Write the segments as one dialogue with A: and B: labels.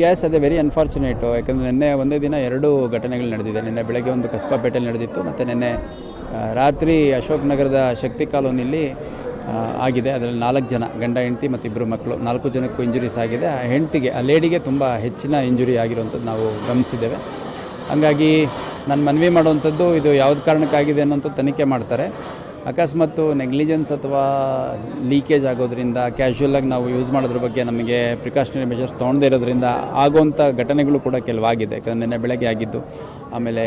A: Gas ಅದೇ very ಅನ್ಫಾರ್ಚುನೇಟು ಯಾಕಂದರೆ ನಿನ್ನೆ ಒಂದೇ ದಿನ ಎರಡು ಘಟನೆಗಳು ನಡೆದಿದೆ. ನಿನ್ನೆ ಬೆಳಗ್ಗೆ ಒಂದು ಕಸ್ಬಾಪೇಟೆಯಲ್ಲಿ ನಡೆದಿತ್ತು, ಮತ್ತು ನಿನ್ನೆ ರಾತ್ರಿ ಅಶೋಕ್ ನಗರದ ಶಕ್ತಿ ಕಾಲೋನಿಯಲ್ಲಿ ಆಗಿದೆ. ಅದರಲ್ಲಿ ನಾಲ್ಕು ಜನ, ಗಂಡ, ಹೆಂಡತಿ ಮತ್ತು ಇಬ್ಬರು ಮಕ್ಕಳು. ನಾಲ್ಕು ಜನಕ್ಕೂ ಇಂಜುರೀಸ್ ಆಗಿದೆ. ಆ ಹೆಂಡತಿಗೆ, ಆ ಲೇಡಿಗೆ ತುಂಬ ಹೆಚ್ಚಿನ ಇಂಜುರಿ ಆಗಿರುವಂಥದ್ದು ನಾವು ಗಮನಿಸಿದ್ದೇವೆ. ಹಾಗಾಗಿ ನಾನು ಮನವಿ ಮಾಡುವಂಥದ್ದು ಇದು ಯಾವ್ದು ಕಾರಣಕ್ಕಾಗಿದೆ ಅನ್ನೋಂಥದ್ದು ತನಿಖೆ ಮಾಡ್ತಾರೆ. ಅಕಸ್ಮಾತ್ತು ನೆಗ್ಲಿಜೆನ್ಸ್ ಅಥವಾ ಲೀಕೇಜ್ ಆಗೋದ್ರಿಂದ ಕ್ಯಾಶುಯಲಾಗಿ ನಾವು ಯೂಸ್ ಮಾಡೋದ್ರ ಬಗ್ಗೆ ನಮಗೆ ಪ್ರಿಕಾಷನರಿ ಮೆಷರ್ಸ್ ತೊಗೊಂಡೇ ಇರೋದ್ರಿಂದ ಆಗುವಂಥ ಘಟನೆಗಳು ಕೂಡ ಕೆಲವಾಗಿದೆ. ಯಾಕಂದರೆ ನಿನ್ನೆ ಬೆಳಗ್ಗೆ ಆಗಿದ್ದು, ಆಮೇಲೆ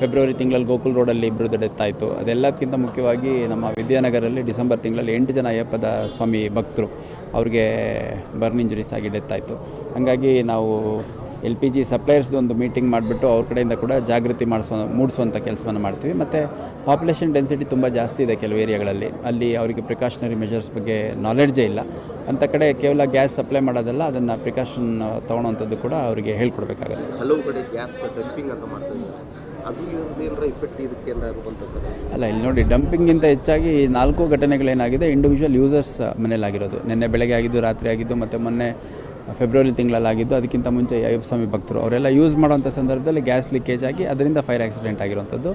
A: ಫೆಬ್ರವರಿ ತಿಂಗಳಲ್ಲಿ ಗೋಕುಲ್ ರೋಡಲ್ಲಿ ಇಬ್ಬರದ್ದು ಡೆತ್ ಆಯಿತು ಅದೆಲ್ಲದಕ್ಕಿಂತ ಮುಖ್ಯವಾಗಿ ನಮ್ಮ ವಿದ್ಯಾನಗರಲ್ಲಿ ಡಿಸೆಂಬರ್ ತಿಂಗಳಲ್ಲಿ ಎಂಟು ಜನ ಅಯ್ಯಪ್ಪದ ಸ್ವಾಮಿ ಭಕ್ತರು ಅವ್ರಿಗೆ ಬರ್ನ್ ಇಂಜುರೀಸ್ ಆಗಿ ಡೆತ್ ಆಯಿತು. ಹಾಗಾಗಿ ನಾವು ಎಲ್ ಪಿ ಜಿ ಸಪ್ಲೈಯರ್ಸ್ದು ಒಂದು ಮೀಟಿಂಗ್ ಮಾಡಿಬಿಟ್ಟು ಅವ್ರ ಕಡೆಯಿಂದ ಕೂಡ ಜಾಗೃತಿ ಮಾಡಿಸೋ ಮೂಡಿಸುವಂಥ ಕೆಲಸವನ್ನು ಮಾಡ್ತೀವಿ. ಮತ್ತು ಪಾಪ್ಯುಲೇಷನ್ ಡೆನ್ಸಿಟಿ ತುಂಬ ಜಾಸ್ತಿ ಇದೆ ಕೆಲವು ಏರಿಯಾಗಳಲ್ಲಿ. ಅಲ್ಲಿ ಅವರಿಗೆ ಪ್ರಿಕಾಷನರಿ ಮೆಷರ್ಸ್ ಬಗ್ಗೆ ನಾಲೆಡ್ಜೇ ಇಲ್ಲ. ಅಂಥ ಕಡೆ ಕೇವಲ ಗ್ಯಾಸ್ ಸಪ್ಲೈ ಮಾಡೋದಲ್ಲ ಅದನ್ನು ಪ್ರಿಕಾಷನ್ ತೊಗೊಳೋವಂಥದ್ದು ಕೂಡ ಅವರಿಗೆ ಹೇಳ್ಕೊಡ್ಬೇಕಾಗುತ್ತೆ.
B: ಹಲವು ಕಡೆ ಗ್ಯಾಸ್ ಡಂಪಿಂಗ್ ಅಂತ ಮಾಡ್ತಾರೆ
A: ಅಲ್ಲ ಇಲ್ಲಿ ನೋಡಿ ಡಂಪಿಂಗಿಂತ ಹೆಚ್ಚಾಗಿ ನಾಲ್ಕು ಘಟನೆಗಳೇನಾಗಿದೆ ಇಂಡಿವಿಜುವಲ್ ಯೂಸರ್ಸ್ ಮನೇಲಾಗಿರೋದು ನಿನ್ನೆ ಬೆಳಗ್ಗೆ ಆಗಿದ್ದು ರಾತ್ರಿ ಆಗಿದ್ದು ಮತ್ತು ಮೊನ್ನೆ ಫೆಬ್ರವರಿ ತಿಂಗಳಲ್ಲಾಗಿದ್ದು, ಅದಕ್ಕಿಂತ ಮುಂಚೆ ಅಯ್ಯಪ್ಪ ಭಕ್ತರು, ಅವರೆಲ್ಲ ಯೂಸ್ ಮಾಡುವಂಥ ಸಂದರ್ಭದಲ್ಲಿ ಗ್ಯಾಸ್ ಲೀಕೇಜ್ ಆಗಿ ಅದರಿಂದ ಫೈರ್ ಆಕ್ಸಿಡೆಂಟ್ ಆಗಿರುವಂಥದ್ದು.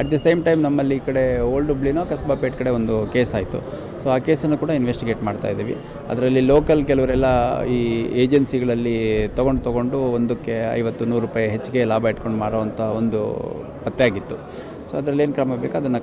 A: ಅಟ್ ದಿ ಸೇಮ್ ಟೈಮ್ ನಮ್ಮಲ್ಲಿ ಈ ಕಡೆ ಓಲ್ಡ್ ಹುಬ್ಳಿನೋ ಕಸ್ಬಾಪೇಟ್ ಕಡೆ ಒಂದು ಕೇಸ್ ಆಯಿತು. ಸೊ ಆ ಕೇಸನ್ನು ಕೂಡ ಇನ್ವೆಸ್ಟಿಗೇಟ್ ಮಾಡ್ತಾ ಇದ್ದೀವಿ. ಅದರಲ್ಲಿ ಲೋಕಲ್ ಕೆಲವರೆಲ್ಲ ಈ ಏಜೆನ್ಸಿಗಳಲ್ಲಿ ತೊಗೊಂಡು ತೊಗೊಂಡು ಒಂದಕ್ಕೆ ಐವತ್ತು ನೂರು ರೂಪಾಯಿ ಹೆಚ್ಚಿಗೆ ಲಾಭ ಇಟ್ಕೊಂಡು ಮಾರೋವಂಥ ಒಂದು ಪತ್ತೆ ಆಗಿತ್ತು. ಸೊ ಅದರಲ್ಲಿ ಏನು ಕ್ರಮ ಬೇಕು, ಅದನ್ನು